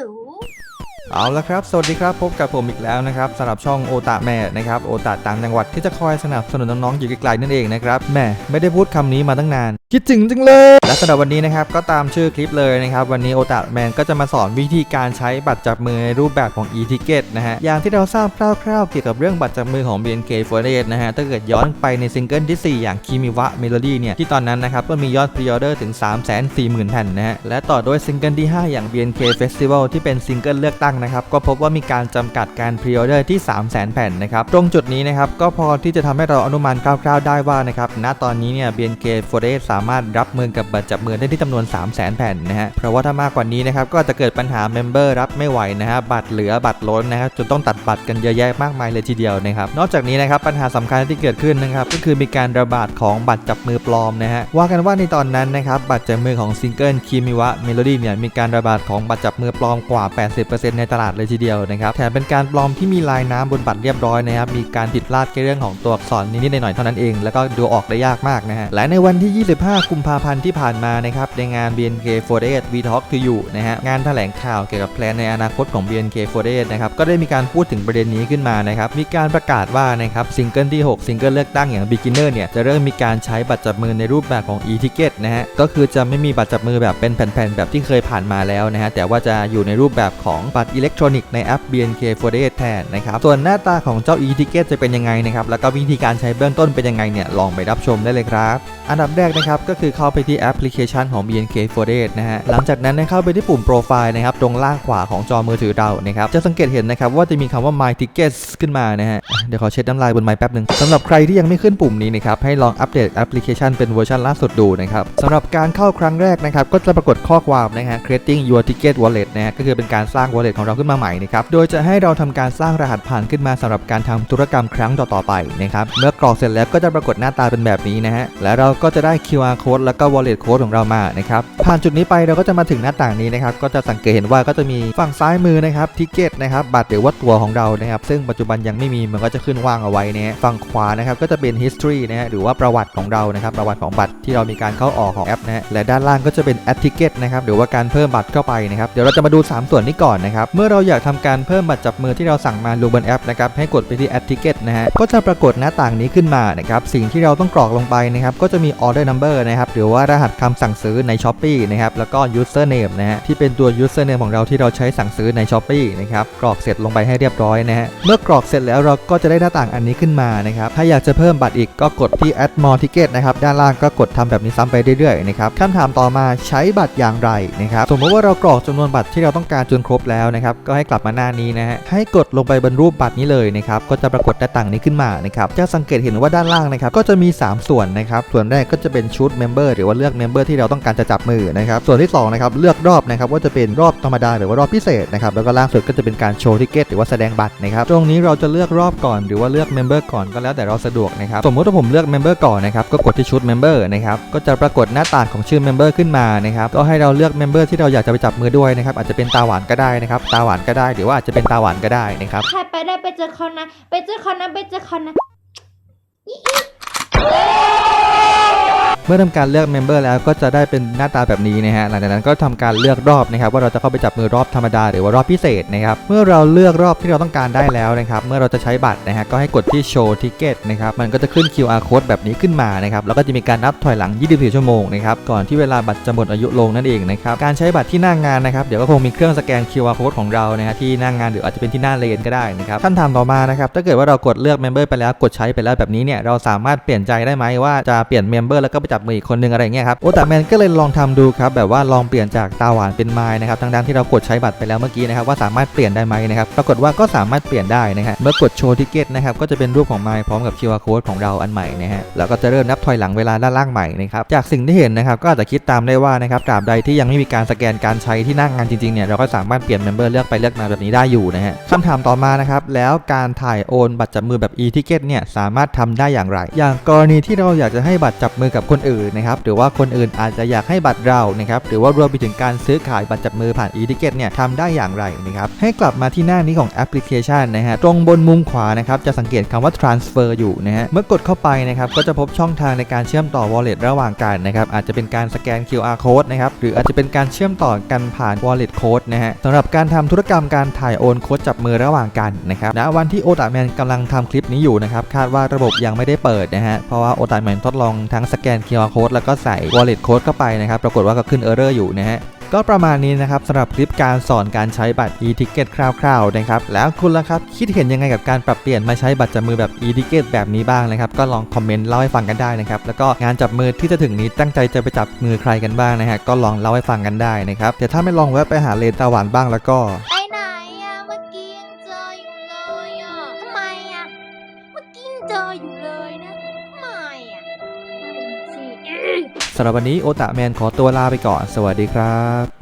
รู้เอาละครับ สวัสดีครับ พบกับผมอีกแล้วนะครับสำหรับช่องโอตาแม่นะครับโอตาต่างจังหวัดที่จะคอยสนับสนุนน้องๆอยู่ไกลๆนั่นเองนะครับแม่ไม่ได้พูดคำนี้มาตั้งนานคิดถึงจังเลย และสำหรับวันนี้นะครับก็ตามชื่อคลิปเลยนะครับ วันนี้โอตาแมนก็จะมาสอนวิธีการใช้บัตรจับมือในรูปแบบของ e-ticket นะฮะ อย่างที่เราทราบคร่าวๆเกี่ยวกับเรื่องบัตรจับมือของ BNK48 นะฮะ ถ้าเกิดย้อนไปในซิงเกิลที่ 4 อย่างคิมิวะเมโลดี้เนี่ย ที่ตอนนั้นนะครับ ก็มียอดพรีออเดอร์ถึง 340,000 แผ่นนะฮะ และต่อด้วยซิงเกิลที่ 5 อย่าง BNK Festival ที่เป็นซิงเกิลเลือกตั้งนะครับก็พบว่ามีการจำกัดการพรีออเดอร์ที่ 300,000 แผ่นนะครับตรงจุดนี้นะครับก็พอที่จะทำให้เราอนุมานคร่าวๆได้ว่านะครับณตอนนี้เนี่ย BNK48 ามารถรับมือกับบัตรจับมือได้ที่จำนวน 300,000แผ่นนะฮะเพราะว่าถ้ามากกว่านี้นะครับก็จะเกิดปัญหาเมมเบอร์รับไม่ไหวนะฮะบัตรเหลือบัตรล้นนะครับจนต้องตัดบัตรกันเยอะแยะมากมายเลยทีเดียวนะครับนอกจากนี้นะครับปัญหาสำคัญที่เกิดขึ้นนะครับก็คือมีการระบาดของบัตรจับมือปลอมนะฮะว่ากันว่าในตอนนั้นนะครับบัตรจับมือของซิงเกิลคิมิวะเมโลดี้เนี่ยมีการระบาดของบัตรจับมือปลอมกว่า 80%ในตลาดเลยทีเดียวนะครับแถมเป็นการปลอมที่มีลายน้ำบนบัตรเรียบร้อยนะครับมีการผิดพลาดแค่เรื่องของตัวอักษรนิดๆหน่อยๆเท่านั้นเองแล้วก็ดูออกได้ยากมากนะฮะและในวันที่ 25กุมภาพันธ์ที่ผ่านมานะครับในงาน BNK48 We Talk to You นะฮะงานแถลงข่าวเกี่ยวกับแพลนในอนาคตของ BNK48 นะครับก็ได้มีการพูดถึงประเด็นนี้ขึ้นมานะครับมีการประกาศว่านะครับซิงเกิลที่ 6 ซิงเกิลเลือกตั้งอย่าง Beginner เนี่ยจะเริ่มมีการใช้บัตรจับมือในรูปแบบของ e-ticket นะฮะก็คือจะไม่มีบัตรจับมือแบบเป็นแผ่นๆแบบที่เคยผ่านมาแล้วนะฮะแต่ว่าจะอยู่ในรูปแบบของบัตรอิเล็กทรอนิกส์ในแอป BNK48 แทนนะครับส่วนหน้าตาของเจ้า e-ticket จะเป็นยังไงนะครับแล้วก็วิธีการใช้เบื้องต้นเป็นยังไงเนี่ยลองไปรับชมได้เลยครับ อันดับแรกนะครับก็คือเข้าไปที่แอปพลิเคชันของ BNK48 นะฮะ หลังจากนั้นนะเข้าไปที่ปุ่มโปรไฟล์นะครับ ตรงล่างขวาของจอมือถือเรานะครับ จะสังเกตเห็นนะครับว่าจะมีคำว่า My Tickets ขึ้นมานะฮะ เดี๋ยวขอเช็ดน้ำลายบนไม้แป๊บหนึ่งสำหรับใครที่ยังไม่ขึ้นปุ่มนี้นะครับ ให้ลองอัปเดตแอปพลิเคชันเป็นเวอร์ชันล่าสุดดูนะครับสำหรับการเข้าครั้งแรกนะครับ ก็จะปรากฏข้อความนะฮะ creating your ticket wallet นะฮะ ก็คือเป็นการสร้าง wallet ของเราขึ้นมาใหม่นะครับ โดยจะให้เราทำการสร้างรหัสผ่านขึ้นมาสำหรับการทำธุรกรรมครั้งต่อๆไปนะครับ เมื่อกรอกเสร็จแล้วก็จะปรากฏหน้าตาเป็นแบบนี้นะฮะ และเราก็จะได้ QR code แล้วก็ wallet code ของเรามานะครับผ่านจุดนี้ไปเราก็จะมาถึงหน้าต่างนี้นะครับก็จะสังเกตเห็นว่าก็จะมีฝั่งซ้ายมือนะครับทิเกตนะครับบัตรหรือว่าตัวของเรานะครับซึ่งปัจจุบันยังไม่มีมันก็จะขึ้นว่างเอาไว้นะฝั่งขวานะครับก็จะเป็น history นะฮะหรือว่าประวัติของเรานะครับประวัติของบัตรที่เรามีการเข้าออกของแอปนะฮะและด้านล่างก็จะเป็น add ticket นะครับหรือว่าการเพิ่มบัตรเข้าไปนะครับเดี๋ยวเราจะมาดู 3 ส่วนนี้ก่อนนะครับเมื่อเราอยากทำการเพิ่มบัตรจับมือที่เราสั่งมาลงบนแอปนะครับให้กดไปที่ add ticket นะฮะก็จะปรากฏหน้าต่างนี้ขึ้นมานะครับสิ่งที่เราต้องกรอกลงไปนะครับก็จะมี order number นะครับหรือว่ารหัสคำสั่งซื้อใน s h อ p e e นะครับแล้วก็ user name นะฮะที่เป็นตัว user name ของเราที่เราใช้สั่งซื้อใน s h อ p e e นะครับกรอกเสร็จลงไปให้เรียบร้อยนะฮะเมื่อกรอกเสร็จแล้วเราก็จะได้หน้าต่างอันนี้ขึ้นมานะครับถ้าอยากจะเพิ่มบัตรอีกก็กดที่ add more ticket นะครับด้านล่างก็กดทำแบบนี้ซ้ำไปเรื่อยๆนะครับคำถามต่อมาใช้บัตรอย่างไรนะครับสมมติว่าเรากรอกจำนวนบัตรที่เราต้องการจนครบแล้วนะครับก็ให้กลับมาหน้านี้นะฮะให้กดลงไปบนรูปบัตรนี้เลยนะครับก็จะปรากฏหน้าต่างนี้ขึ้นมานะครับจะสังเกตเห็นว่าด้านล่างนะครับก็จะมี 3 ส่วนนะครับส่วนแรกก็จะเป็นชุดเมมเบอร์หรือว่าเลือกเมมเบอร์ที่เราต้องการจะจับมือนะครับส่วนที่2นะครับเลือกรอบนะครับว่าจะเป็นรอบธรรมดาหรือว่ารอบพิเศษนะครับแล้วก็ล่างสุดก็จะเป็นการโชว์ทิเกตหรือว่าแสดงบัตรนะครับตรงนี้เราจะเลือกรอบก่อนหรือว่าเลือกเมมเบอร์ก่อนก็แล้วแต่เราสะดวกนะครับสมมติว่าผมเลือกเมมเบอร์ก่อนนะครับก็กดที่ชุดเมมเบอร์นะครับก็จะปรากฏหน้าต่างของชื่อเมมเบอร์ขึ้นมานะครับก็ให้เราเลือกเมมเบอร์ที่เราอยากจะไปจับมือด้วยนะครับอาจจะเป็นตาหวานก็ได้นะครับตาหวานก็ได้หรือว่าอาจจะเป็นตาหวานก็ได้นะครับใครไปได้ไปเจอคนนะไปเจอคนนะไปเจอคนนะ เมื่อทำการเลือกเมมเบอร์แล้วก็จะได้เป็นหน้าตาแบบนี้นะฮะหลังจากนั้นก็ทำการเลือกรอบนะครับว่าเราจะเข้าไปจับมือรอบธรรมดาหรือว่ารอบพิเศษนะครับเมื่อเราเลือกรอบที่เราต้องการได้แล้วนะครับเมื่อเราจะใช้บัตรนะฮะก็ให้กดที่โชว์ทิเกตนะครับมันก็จะขึ้น QR code แบบนี้ขึ้นมานะครับแล้วก็จะมีการนับถอยหลัง 24 ชั่วโมงนะครับก่อนที่เวลาบัตรจะหมดอายุลงนั่นเองนะครับการใช้บัตรที่หน้างานนะครับเดี๋ยวก็คงมีเครื่องสแกน QR code ของเรานะฮะที่หน้างานหรืออาจจะเป็นที่หน้าเลนก็ได้นะครับคำถามต่อมานะครับถ้าเกิดว่าเรากดเลือกเมมเบอร์ไปแล้วกดใช้ไปแล้วแบบนี้เนี่ยเราสามารถเปลี่ยนใจได้ไหมว่าจะเปลี่ยนเมมเบอร์แล้วก็ไปจับมืออีกคนนึงอะไรเงี้ยครับโอตาแมนก็เลยลองทำดูครับแบบว่าลองเปลี่ยนจากตาหวานเป็นไม้นะครับทั้งด้านที่เรากดใช้บัตรไปแล้วเมื่อกี้นะครับว่าสามารถเปลี่ยนได้ไหมนะครับปรากฏว่าก็สามารถเปลี่ยนได้นะฮะเมื่อกดโชว์ทิเกตนะครับก็จะเป็นรูปของไม้พร้อมกับ QR code ของเราอันใหม่นะฮะแล้วก็จะเริ่มนับถอยหลังเวลาด้านล่างใหม่นะครับจากสิ่งที่เห็นนะครับก็อาจจะคิดตามได้ว่านะครับตราบใดที่ยังไม่มีการสแกนการใช้ที่หน้างงานจริงๆเนี่ยเราก็สามารถเปลี่ยนเมมเบอร์เลือกไปเลือกมาแบบนี้ได้อยู่นะฮะคำถามต่อมานะครับแล้วการถ่ายโอนบัตรจับมือแบบ e-ticket เนี่ยสามารถทำได้อย่างไร อย่างกรณีที่เราอยากจะให้บัตรจับมือกับคนอื่นนะครับหรือว่าคนอื่นอาจจะอยากให้บัตรเรานะครับหรือว่ารวมไปถึงการซื้อขายบัตรจับมือผ่าน e-ticket เนี่ยทำได้อย่างไรนะครับให้กลับมาที่หน้านี้ของแอปพลิเคชันนะฮะตรงบนมุมขวานะครับจะสังเกตคำว่า transfer อยู่นะฮะเมื่อกดเข้าไปนะครับก็จะพบช่องทางในการเชื่อมต่อ wallet ระหว่างกันนะครับอาจจะเป็นการสแกน QR code นะครับหรืออาจจะเป็นการเชื่อมต่อกันผ่าน wallet code นะฮะสำหรับการทำธุรกรรมการถ่ายโอนโค้ดจับมือระหว่างกันนะครับณวันที่โอตาแมนกำลังทำคลิปนี้อยู่นะครับคาดว่าระบบยังไม่ได้เปิดนะฮะเพราะว่าโอตาแมนทดลองทั้งสแกน QR code แล้วก็ใส่ wallet code เข้าไปนะครับ ปรากฏว่าก็ขึ้น error อยู่นะฮะก็ประมาณนี้นะครับสำหรับคลิปการสอนการใช้บัตร e-ticket คร่าวๆนะครับแล้วคุณล่ะครับคิดเห็นยังไงกับการปรับเปลี่ยนมาใช้บัตรจับมือแบบ e-ticket แบบนี้บ้างนะครับก็ลองคอมเมนต์เล่าให้ฟังกันได้นะครับแล้วก็งานจับมือที่จะถึงนี้ตั้งใจจะไปจับมือใครกันบ้างนะฮะก็ลองเล่าให้ฟังกันได้นะครับแต่ถ้าไม่ลองแวะไปหาเลนตาหวานบ้างแล้วก็ สำหรับวันนี้โอตาแมนขอตัวลาไปก่อน สวัสดีครับ